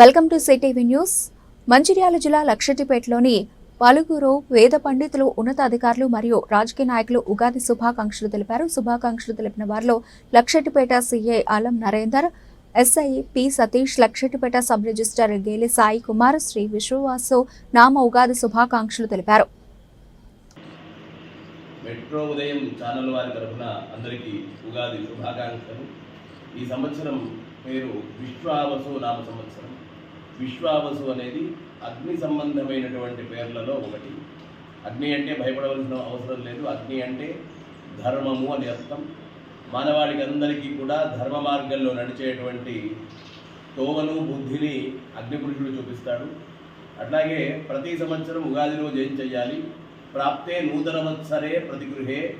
Welcome to CTV news. Mancherial జిల్లా లక్షటిపేటలోని పలువురు వేద పండితులు ఉన్నతాధికారులు మరియు రాజకీయ నాయకులు ఉగాది శుభాకాంక్షలు తెలిపారు. శుభాకాంక్షలు తెలిపిన వారిలో Luxettipet CI Alam Narender SI P Satish Luxettipet sub register Geli Sai Kumar Shri Vishwavasu నామ ఉగాది శుభాకాంక్షలు తెలిపారు. మెట్రో ఉదయం ఛానల్ వారి తరఫున అందరికీ ఉగాది శుభాకాంక్షలు. ఈ సంవత్సరం పేరు విశ్వావసు నామ సంవత్సరం. విశ్వావసు అనేది అగ్ని సంబంధమైనటువంటి పేర్లలో ఒకటి. అగ్ని అంటే భయపడవలసిన అవసరం లేదు. అగ్ని అంటే ధర్మము అని అర్థం. మానవాళికి అందరికీ కూడా ధర్మ మార్గంలో నడిచేటువంటి తోవను బుద్ధిని అగ్నిపురుషుడు చూపిస్తాడు. అట్లాగే ప్రతి సంవత్సరం ఉగాది రోజు ఏం చేయాలి ప్రాప్తే నూతనవత్సరే ప్రతిగృహే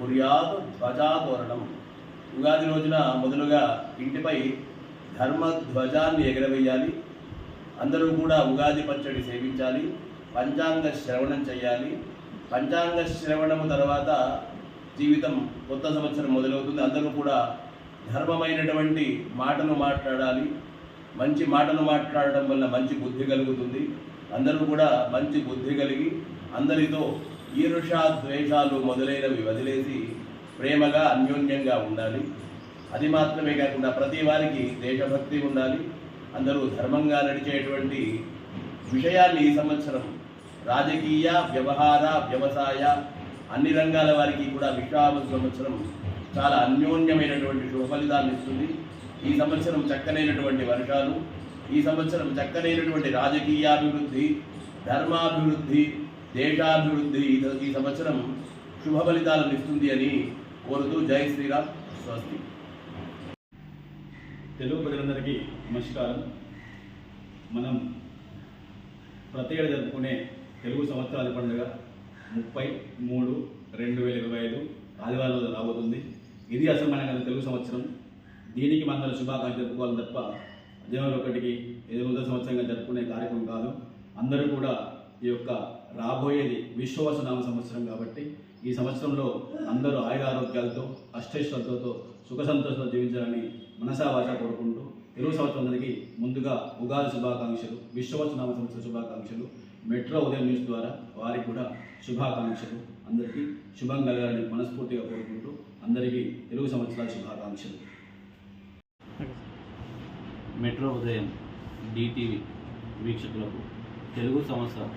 కుర్యాదు ధ్వజాతోరణం. ఉగాది రోజున మొదలుగా ఇంటిపై ధర్మ ధ్వజాన్ని ఎగరవేయాలి. అందరూ కూడా ఉగాది పచ్చడి సేవించాలి. పంచాంగ శ్రవణం చేయాలి. పంచాంగ శ్రవణము తర్వాత జీవితం కొత్త సంవత్సరం మొదలవుతుంది. అందరూ కూడా ధర్మమైనటువంటి మాటను మాట్లాడాలి. మంచి మాటను మాట్లాడడం వల్ల మంచి బుద్ధి కలుగుతుంది. అందరూ కూడా మంచి బుద్ధి కలిగి అందరితో ఈరుషా ద్వేషాలు మొదలైనవి వదిలేసి ప్రేమగా అన్యోన్యంగా ఉండాలి. అది మాత్రమే కాకుండా ప్రతి వారికి దేశభక్తి ఉండాలి. అందరూ ధర్మంగా నడిచేటువంటి విషయాన్ని ఈ సంవత్సరం రాజకీయ వ్యవహార వ్యవసాయ అన్ని రంగాల వారికి కూడా విశ్రామ సంవత్సరం చాలా అన్యోన్యమైనటువంటి శుభ ఇస్తుంది. ఈ సంవత్సరం చక్కనైనటువంటి వర్షాలు ఈ సంవత్సరం చక్కనైనటువంటి రాజకీయాభివృద్ధి ధర్మాభివృద్ధి దేశాభివృద్ధి ఈ సంవత్సరం శుభ ఫలితాలను ఇస్తుంది అని కోరుతూ జై శ్రీరామ్. స్వస్తి. తెలుగు ప్రజలందరికీ నమస్కారం. మనం ప్రతి ఏడు జరుపుకునే తెలుగు సంవత్సరాల పండుగ ముప్పై మూడు రెండు వేల ఇరవై ఐదు ఆదివారం రాబోతుంది. ఇది అసలు మన తెలుగు సంవత్సరం. దీనికి మన శుభాకాంక్షలు జరుపుకోవాలి తప్ప జనవరి ఒకటికి ఏదో నూతన సంవత్సరంగా జరుపుకునే కార్యక్రమం కాదు. అందరూ కూడా ఈ యొక్క రాబోయేది విశ్వవసనామ సంవత్సరం కాబట్టి ఈ సంవత్సరంలో అందరూ ఆయుర ఆరోగ్యాలతో అష్టైశ్వర్యాలతో సుఖ సంతోషాలతో జీవించాలని మనసా భాష కోరుకుంటూ తెలుగు సంవత్సరం అందరికీ ముందుగా ఉగాది శుభాకాంక్షలు విశ్వవసనామ సంవత్సర శుభాకాంక్షలు మెట్రో ఉదయం న్యూస్ ద్వారా వారికి కూడా శుభాకాంక్షలు. అందరికీ శుభం కలగాలని మనస్ఫూర్తిగా కోరుకుంటూ అందరికీ తెలుగు సంవత్సరాల శుభాకాంక్షలు. మెట్రో ఉదయం డిటీవీ వీక్షకులకు తెలుగు సంవత్సర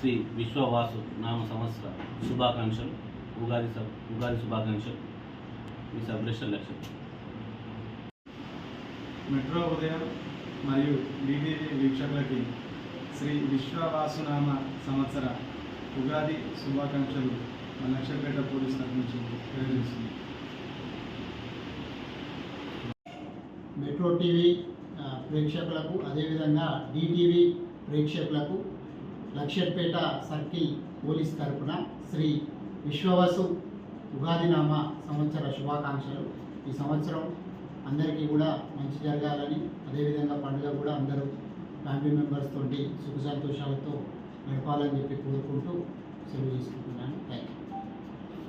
శ్రీ విశ్వవాసు నామ సంవత్సర శుభాకాంక్షలు. ఉగాది ఉగాది శుభాకాంక్షలు. మీ సబ్రెషన్ లక్ష్యం. మెట్రో ఉదయం మరియు డిడివి వీక్షకులకి శ్రీ విశ్వవాసునామ సంవత్సర ఉగాది శుభాకాంక్షలు మన లక్షపేట పోలీస్ తరఫు నుంచి తెలియజేస్తుంది మెట్రో టీవీ ప్రేక్షకులకు అదేవిధంగా డిటీవీ ప్రేక్షకులకు లక్షపేట సర్కిల్ పోలీస్ తరపున శ్రీ విశ్వవసు ఉగాదినామ సంవత్సర శుభాకాంక్షలు. ఈ సంవత్సరం అందరికీ కూడా మంచి జరగాలని అదేవిధంగా పండుగ కూడా అందరూ ఫ్యామిలీ మెంబర్స్ తోటి సుఖ సంతోషాలతో గడపాలని చెప్పి కోరుకుంటూ సెలవు తీసుకుంటున్నాను.